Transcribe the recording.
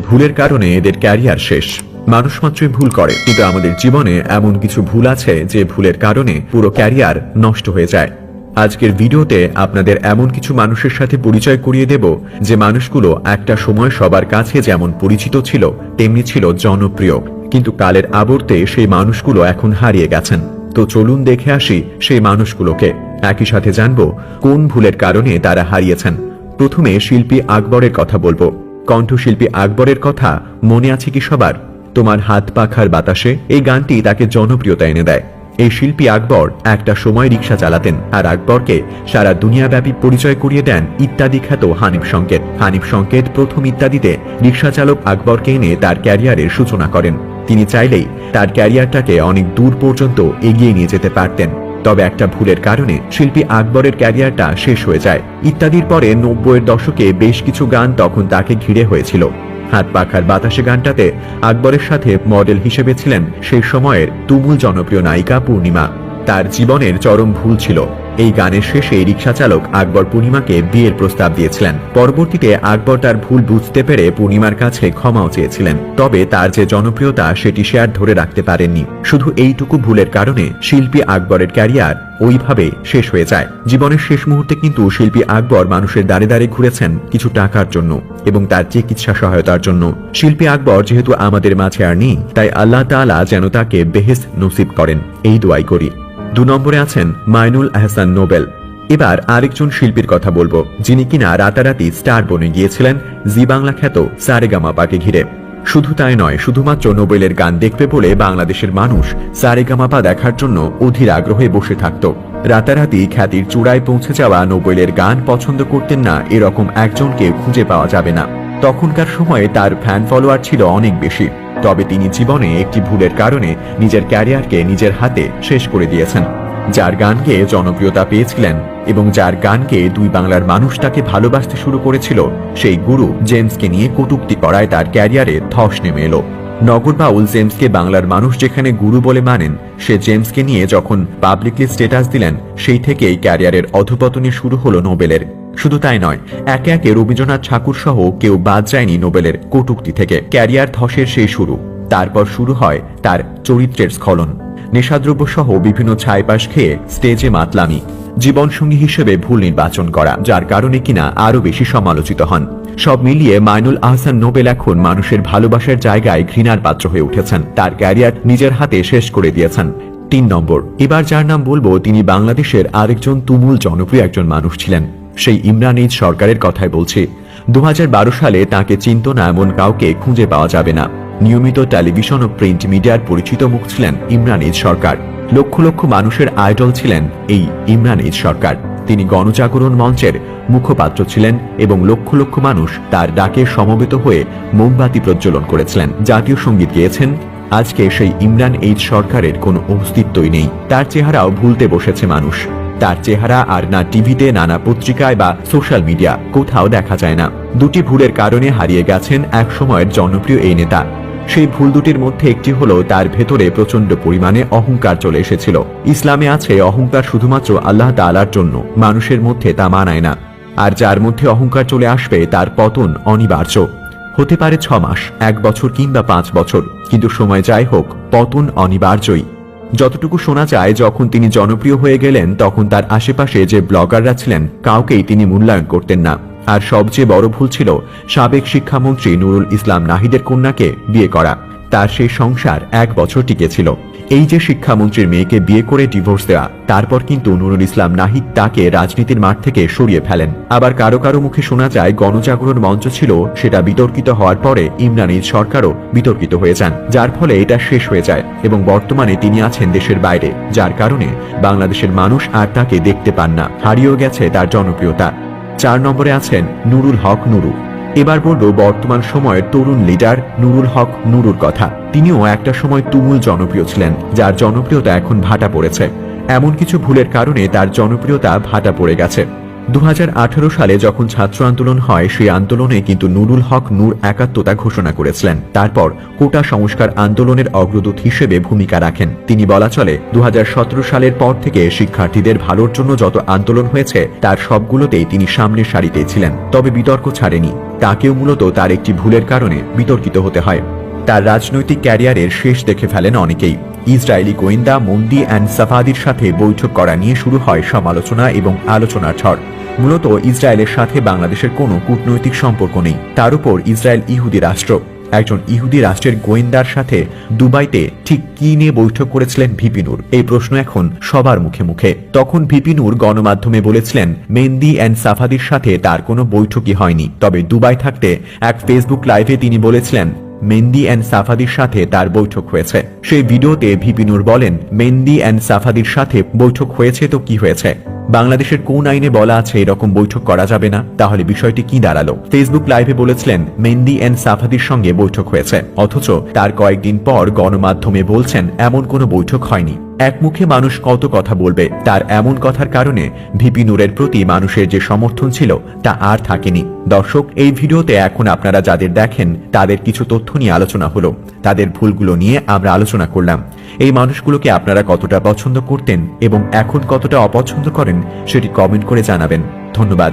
ভুলের কারণে এদের ক্যারিয়ার শেষ। মানুষ মাত্রই ভুল করে, কিন্তু আমাদের জীবনে এমন কিছু ভুল আছে যে ভুলের কারণে পুরো ক্যারিয়ার নষ্ট হয়ে যায়। আজকের ভিডিওতে আপনাদের এমন কিছু মানুষের সাথে পরিচয় করিয়ে দেব, যে মানুষগুলো একটা সময় সবার কাছে যেমন পরিচিত ছিল, তেমনি ছিল জনপ্রিয়। কিন্তু কালের আবর্তে সেই মানুষগুলো এখন হারিয়ে গেছেন। তো চলুন দেখে আসি সেই মানুষগুলোকে। একই সাথে জানব, কোন ভুলের কারণে তারা হারিয়েছেন। প্রথমে শিল্পী আকবরের কথা বলব। কণ্ঠশিল্পী আকবরের কথা মনে আছে কি সবার? তোমার হাত পাখার বাতাসে এই গানটি তাকে জনপ্রিয়তা এনে দেয়। এই শিল্পী আকবর একটা সময় রিক্সা চালাতেন আর আকবরকে সারা দুনিয়াব্যাপী পরিচয় করিয়ে দেন ইত্যাদি খ্যাত হানিফ সংকেত। হানিফ সংকেত প্রথম ইত্যাদিতে রিক্সা চালক আকবরকে এনে তার ক্যারিয়ারের সূচনা করেন। তিনি চাইলেই তার ক্যারিয়ারটাকে অনেক দূর পর্যন্ত এগিয়ে নিয়ে যেতে পারতেন। তবে একটা ভুলের কারণে শিল্পী আকবরের ক্যারিয়ারটা শেষ হয়ে যায়। ইত্যাদির পরে নব্বইয়ের দশকে বেশ কিছু গান তখন তাকে ঘিরে হয়েছিল। হাত পাখার বাতাসে গানটাতে আকবরের সাথে মডেল হিসেবে ছিলেন সেই সময়ের তুমুল জনপ্রিয় নায়িকা পূর্ণিমা। তার জীবনের চরম ভুল ছিল। এই গানের শেষে রিক্সা চালক আকবর পূর্ণিমাকে বিয়ের প্রস্তাব দিয়েছিলেন। পরবর্তীতে আকবর তার ভুল বুঝতে পেরে পূর্ণিমার কাছে ক্ষমাও চেয়েছিলেন। তবে তার যে জনপ্রিয়তা, সেটি সে আর ধরে রাখতে পারেননি। শুধু এইটুকু ভুলের কারণে শিল্পী আকবরের ক্যারিয়ার ওইভাবে শেষ হয়ে যায়। জীবনের শেষ মুহূর্তে কিন্তু শিল্পী আকবর মানুষের দাঁড়ে দাঁড়িয়ে ঘুরেছেন কিছু টাকার জন্য এবং তার চিকিৎসা সহায়তার জন্য। শিল্পী আকবর যেহেতু আমাদের মাঝে আর নেই, তাই আল্লাহ তাআলা যেন তাকে বেহেস নসিব করেন। এই দোয়াই করি। দু নম্বরে আছেন মাইনুল আহসান নোবেল। এবার আরেকজন শিল্পীর কথা বলব, যিনি কিনা রাতারাতি স্টার বনে গিয়েছিলেন, জি বাংলা খ্যাত সারেগামাপাকে ঘিরে। শুধু তাই নয়, শুধুমাত্র নোবেলের গান দেখবে বলে বাংলাদেশের মানুষ সারেগামাপা দেখার জন্য অধীর আগ্রহে বসে থাকত। রাতারাতি খ্যাতির চূড়ায় পৌঁছে যাওয়া নোবেলের গান পছন্দ করতেন না, এরকম একজনকে খুঁজে পাওয়া যাবে না। তখনকার সময়ে তার ফ্যান ফলোয়ার ছিল অনেক বেশি। তবে তিনি জীবনে একটি ভুলের কারণে নিজের ক্যারিয়ারকে নিজের হাতে শেষ করে দিয়েছেন, যার গানকে জনপ্রিয়তা পেয়েছিলেন এবং যার গানকে দুই বাংলার মানুষ তাকে ভালোবাসতে শুরু করেছিল, সেই গুরু জেমসকে নিয়ে কটূক্তি করায় তার ক্যারিয়ারে ধস নেমে এলো। নগর বাউল জেমসকে বাংলার মানুষ যেখানে গুরু বলে মানেন, সে জেমসকে নিয়ে যখন পাবলিকলি স্টেটাস দিলেন, সেই থেকেই ক্যারিয়ারের অধপতনে শুরু হলো নোবেলের। শুধু তাই নয়, একে একে রবীন্দ্রনাথ ঠাকুর সহ কেউ বাদ যায়নি নোবেলের কটূক্তি থেকে। ক্যারিয়ার ধসের সেই শুরু। তারপর শুরু হয় তার চরিত্রের স্খলন। নেশাদ্রব্য সহ বিভিন্ন ছাইপাশ খেয়ে স্টেজে মাতলামি। জীবনসঙ্গী হিসেবে ভুল নির্বাচন করা, যার কারণে কিনা আরও বেশি সমালোচিত হন। সব মিলিয়ে মাইনুল আহসান নোবেল এখন মানুষের ভালোবাসার জায়গায় ঘৃণার পাত্র হয়ে উঠেছেন। তার ক্যারিয়ার নিজের হাতে শেষ করে দিয়েছেন। তিন নম্বর। এবার যার নাম বলব, তিনি বাংলাদেশের আরেকজন তুমুল জনপ্রিয় একজন মানুষ ছিলেন। সেই ইমরান ঈদ সরকারের কথাই বলছি। দু হাজার বারো সালে তাকে চিন্ত না এমন কাউকে খুঁজে পাওয়া যাবে না। নিয়মিত টেলিভিশন ও প্রিন্ট মিডিয়ার পরিচিত মুখ ছিলেন ইমরান ঈদ সরকার। লক্ষ লক্ষ মানুষের আইডল ছিলেন এই ইমরান ঈদ সরকার। তিনি গণজাগরণ মঞ্চের মুখপাত্র ছিলেন এবং লক্ষ লক্ষ মানুষ তার ডাকে সমবেত হয়ে মোমবাতি প্রজ্বলন করেছিলেন। জাতীয় সংগীত গেয়েছেন? আজকে সেই ইমরান এইচ সরকারের কোনো অস্তিত্বই নেই। তার চেহারাও ভুলতে বসেছে মানুষ। তার চেহারা আর না টিভিতে নানা পত্রিকায় বা সোশ্যাল মিডিয়া, কোথাও দেখা যায় না। দুটি ভুলের কারণে হারিয়ে গেছেন এক সময়ের জনপ্রিয় এই নেতা। সেই ভুল দুটির মধ্যে একটি হলো তার ভেতরে প্রচণ্ড পরিমাণে অহংকার চলে এসেছিল। ইসলামে আছে অহংকার শুধুমাত্র আল্লাহ তাআলার জন্য, মানুষের মধ্যে তা মানায় না। আর যার মধ্যে অহংকার চলে আসবে, তার পতন অনিবার্য। হতে পারে ছ মাস, এক বছর কিংবা পাঁচ বছর, কিন্তু সময় যাই হোক, পতন অনিবার্যই। যতটুকু শোনা যায়, যখন তিনি জনপ্রিয় হয়ে গেলেন, তখন তার আশেপাশে যে ব্লগাররা ছিলেন, কাউকেই তিনি মূল্যায়ন করতেন না। আর সবচেয়ে বড় ভুল ছিল সাবেক শিক্ষামন্ত্রী নুরুল ইসলাম নাহিদের কন্যাকে বিয়ে করা। তার সেই সংসার এক বছর টিকেছিল এই যে শিক্ষামন্ত্রীর মেয়েকে বিয়ে করে ডিভোর্স দেওয়া তারপর কিন্তু নুরুল ইসলাম নাহিদ তাকে রাজনীতির মাঠ থেকে সরিয়ে ফেলেন। আবার কারও কারও মুখে শোনা যায়, গণজাগরণ মঞ্চ ছিল, সেটা বিতর্কিত হওয়ার পরে ইমরান ঈদ সরকারও বিতর্কিত হয়ে যান, যার ফলে এটা শেষ হয়ে যায় এবং বর্তমানে তিনি আছেন দেশের বাইরে, যার কারণে বাংলাদেশের মানুষ আর তাকে দেখতে পান না। হারিয়েও গেছে তার জনপ্রিয়তা। চার নম্বরে আছেন নুরুল হক নুরু। এবার বলব বর্তমান সময়ের তরুণ লিডার নুরুল হক নুরুর কথা। তিনিও একটা সময় তুমুল জনপ্রিয় ছিলেন, যার জনপ্রিয়তা এখন ভাটা পড়েছে। এমন কিছু ভুলের কারণে তার জনপ্রিয়তা ভাটা পড়ে গেছে। দু হাজার আঠারো সালে যখন ছাত্র আন্দোলন হয়, সেই আন্দোলনে কিন্তু নুরুল হক নূর একাত্মতা ঘোষণা করেছিলেন। তারপর কোটা সংস্কার আন্দোলনের অগ্রদূত হিসেবে ভূমিকা রাখেন। তিনি বলা চলে দু হাজার সতেরো সালের পর থেকে শিক্ষার্থীদের ভালোর জন্য যত আন্দোলন হয়েছে, তার সবগুলোতেই তিনি সামনের সারিতে ছিলেন। তবে বিতর্ক ছাড়েনি। তাকেও মূলত তার একটি ভুলের কারণে বিতর্কিত হতে হয়। তার রাজনৈতিক ক্যারিয়ারের শেষ দেখে ফেলেন অনেকেই। ইসরায়েলি গোয়েন্দা মন্দি অ্যান্ড সাফাদির সাথে বৈঠক করা নিয়ে শুরু হয় সমালোচনা এবং আলোচনার ঝড়। মূলত ইসরায়েলের সাথে বাংলাদেশের কোনো কূটনৈতিক সম্পর্ক নেই। তার উপর ইসরায়েল ইহুদি রাষ্ট্র। একজন ইহুদি রাষ্ট্রের গোয়েন্দার সাথে দুবাইতে ঠিক কি নিয়ে বৈঠক করেছিলেন ভিপিনুর এই প্রশ্ন এখন সবার মুখে মুখে। তখন ভিপিনুর গণমাধ্যমে বলেছিলেন মেন্দি অ্যান্ড সাফাদির সাথে তার কোনো বৈঠকই হয়নি। তবে দুবাই থাকতে এক ফেসবুক লাইভে তিনি বলেছিলেন মেন্দি অ্যান্ড সাফাদির সাথে তার বৈঠক হয়েছে। সেই ভিডিওতে ভিপিনুর বলেন মেন্দি অ্যান্ড সাফাদির সাথে বৈঠক হয়েছে তো কি হয়েছে? বাংলাদেশের কোন আইনে বলা আছে এরকম বৈঠক করা যাবে না? তাহলে বিষয়টি কি দাঁড়াল? ফেসবুক লাইভে বলেছিলেন মেন্দি অ্যান্ড সাফাদির সঙ্গে বৈঠক হয়েছে। অথচ তার কয়েকদিন পর গণমাধ্যমে বলছেন, এমন কোনো বৈঠক হয়নি। একমুখে মানুষ কত কথা বলবে, তার এমন কথার কারণে ভিপি নূরের প্রতি মানুষের যে সমর্থন ছিল, তা আর থাকেনি। দর্শক, এই ভিডিওতে এখন আপনারা যাদের দেখেন, তাদের কিছু তথ্য নিয়ে আলোচনা হলো। তাদের ভুলগুলো নিয়ে আমরা আলোচনা করলাম। এই মানুষগুলোকে আপনারা কতটা পছন্দ করতেন এবং এখন কতটা অপছন্দ করেন, সেটি কমেন্ট করে জানাবেন। ধন্যবাদ।